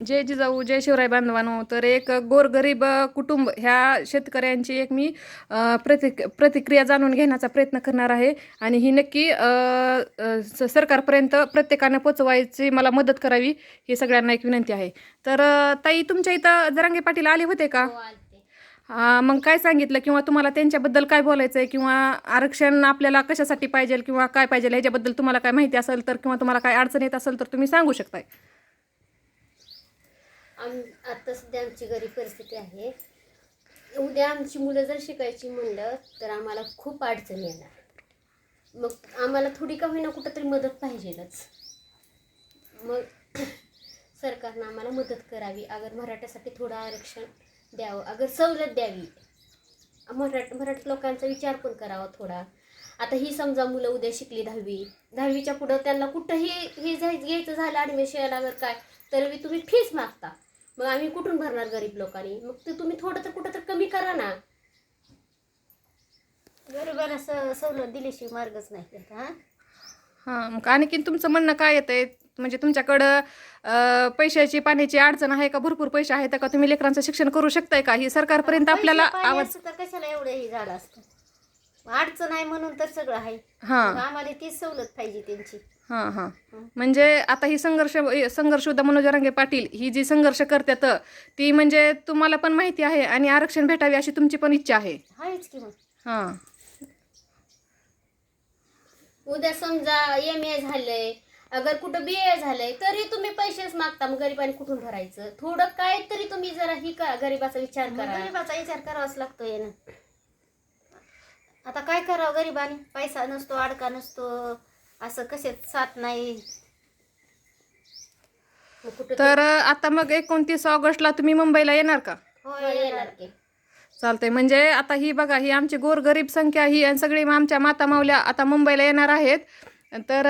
जय जिजाऊ जय शिवराय बांधवानो. तर एक गोरगरीब कुटुंब ह्या शेतकऱ्यांची एक मी प्रतिक प्रतिक्रिया जाणून घेण्याचा प्रयत्न करणार आहे. आणि ही नक्की सरकारपर्यंत प्रत्येकाने पोचवायची मला मदत करावी ही सगळ्यांना एक विनंती आहे. तर ताई तुमच्या इथं जरांगे पाटील आले होते का? हा, मग काय सांगितलं? किंवा तुम्हाला त्यांच्याबद्दल काय बोलायचं आहे किंवा आरक्षण आपल्याला कशासाठी पाहिजे किंवा काय पाहिजे ह्याच्याबद्दल तुम्हाला काय माहिती असेल तर किंवा तुम्हाला काय अडचण येत असेल तर तुम्ही सांगू शकताय. आम आता सध्या आमची गरीब परिस्थिती आहे. उद्या आमची मुलं जर शिकायची म्हणलं तर आम्हाला खूप अडचण येणार. मग आम्हाला थोडी का होईना कुठंतरी मदत पाहिजेलच. मग सरकारनं आम्हाला मदत करावी. अगर मराठ्यासाठी थोडं आरक्षण द्यावं अगर सवलत द्यावी. मराठ मराठी लोकांचा विचार पण करावा थोडा. आता ही समजा मुलं उद्या शिकली दहावी दहावीच्या पुढं त्यांना कुठंही हे जाय घ्यायचं झालं ॲडमिशन अगर काय तर तुम्ही फीस मागता. मग आम्ही कुठून भरणार गरीब लोकांनी? मग ते तुम्ही थोडं तर कुठं तर कमी करा ना. गरिबांना स सवलत दिल्याशिवाय मार्गच नाही हा? हां मग आणखीन तुमचं म्हणणं काय येतं आहे म्हणजे तुमच्याकडं अं, पैशाची पाण्याची अडचण आहे का? भरपूर पैसे आहेत का? तुम्ही लेकरांचं शिक्षण करू शकताय का? ही सरकारपर्यंत आपल्याला पैसे आवाज तर कशाला एवढं हे झालं असतं? अडचण आहे म्हणून तर सगळं आहे. हां. आम्हाला तीच सवलत पाहिजे त्यांची. हां हां. म्हणजे आता ही संघर्ष संघर्ष उद्या मनोज रंगे पाटील ही जी संघर्ष करतात ती म्हणजे तुम्हाला पण माहिती आहे आणि आरक्षण भेटावे अशी तुमची पण इच्छा आहे. आहेच की मग. हां. उद्या समजा एम ए झालंय अगर कुठं बी ए झालंय तरी तुम्ही पैसेच मागता मग गरिबांनी कुठून भरायचं? थोडं काय तरी तुम्ही जरा ही करा गरिबाचा विचार मग करा. गरिबाचा विचार करावाच लागतोय ना. आता काय करावं गरिबाने? पैसा नसतो अडका नसतो. असं कशात साथ नाही. मग कुठं तर आता मग एकोणतीस ऑगस्टला तुम्ही मुंबईला येणार का? होय येणार की. चालतंय. म्हणजे आता ही बघा ही आमची गोरगरीब संख्या ही आणि सगळी आमच्या माता मावल्या आता मुंबईला येणार आहेत. तर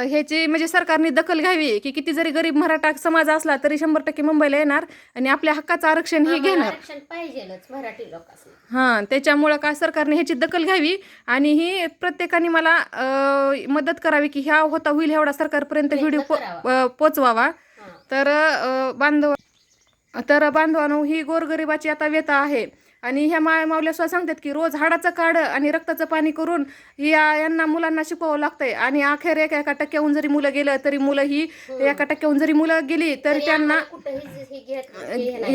ह्याची म्हणजे सरकारने दखल घ्यावी की किती जरी गरीब मराठा समाज असला तरी शंभर टक्के मुंबईला येणार आणि आपल्या हक्काचं आरक्षण ही घेणार. मराठी लोकांना हां त्याच्यामुळं काय सरकारने ह्याची दखल घ्यावी आणि ही प्रत्येकाने मला मदत करावी की ह्या होता होईल एवढा सरकारपर्यंत व्हिडिओ पोचवावा. हां. तर बांधव तर बांधवानो ही गोरगरिबाची आता व्यथा आहे. आणि ह्या माय मावल्या सुद्धा सांगतात की रोज हाडाचं काढ आणि रक्ताचं पाणी करून या यांना मुलांना शिकवावं लागतंय. आणि अखेर एका एका टक्क्याहून जरी मुलं गेलं तरी मुलं ही एका टक्क्याहून जरी मुलं गेली तरी त्यांना.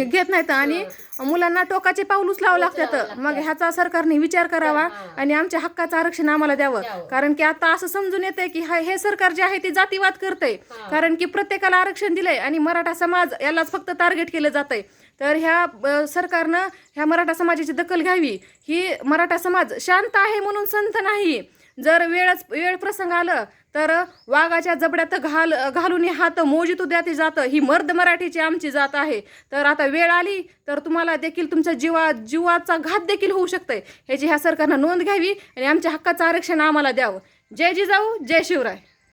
घेत नाहीत. आणि मुलांना टोकाचे पाऊल उचलावं लागतात. मग ह्याचा सरकारने विचार करावा. आणि आमच्या हक्काचं आरक्षण आम्हाला द्यावं. कारण की आता असं समजून येतंय की हा- हे सरकार जे आहे ते जातीवाद करतंय. कारण की प्रत्येकाला आरक्षण दिलंय आणि मराठा समाज यालाच फक्त टार्गेट केलं जातंय तर ह्या सरकारनं ह्या मराठा समाजाची दखल घ्यावी ही मराठा समाज शांत आहे म्हणून संत नाही जर वेळच वेळ प्रसंग आलं तर वाघाच्या जबड्यात घाल घालून हात हात मोजित द्याती जातं. ही मर्द मराठीची आमची जात आहे. तर आता वेळ आली तर तुम्हाला देखील तुमच्या जीवा जीवाचा घात देखील होऊ शकतंय. ह्याची ह्या सरकारनं नोंद घ्यावी आणि आमच्या हक्काचं आरक्षण आम्हाला द्यावं. जय जिजाऊ जय शिवराय.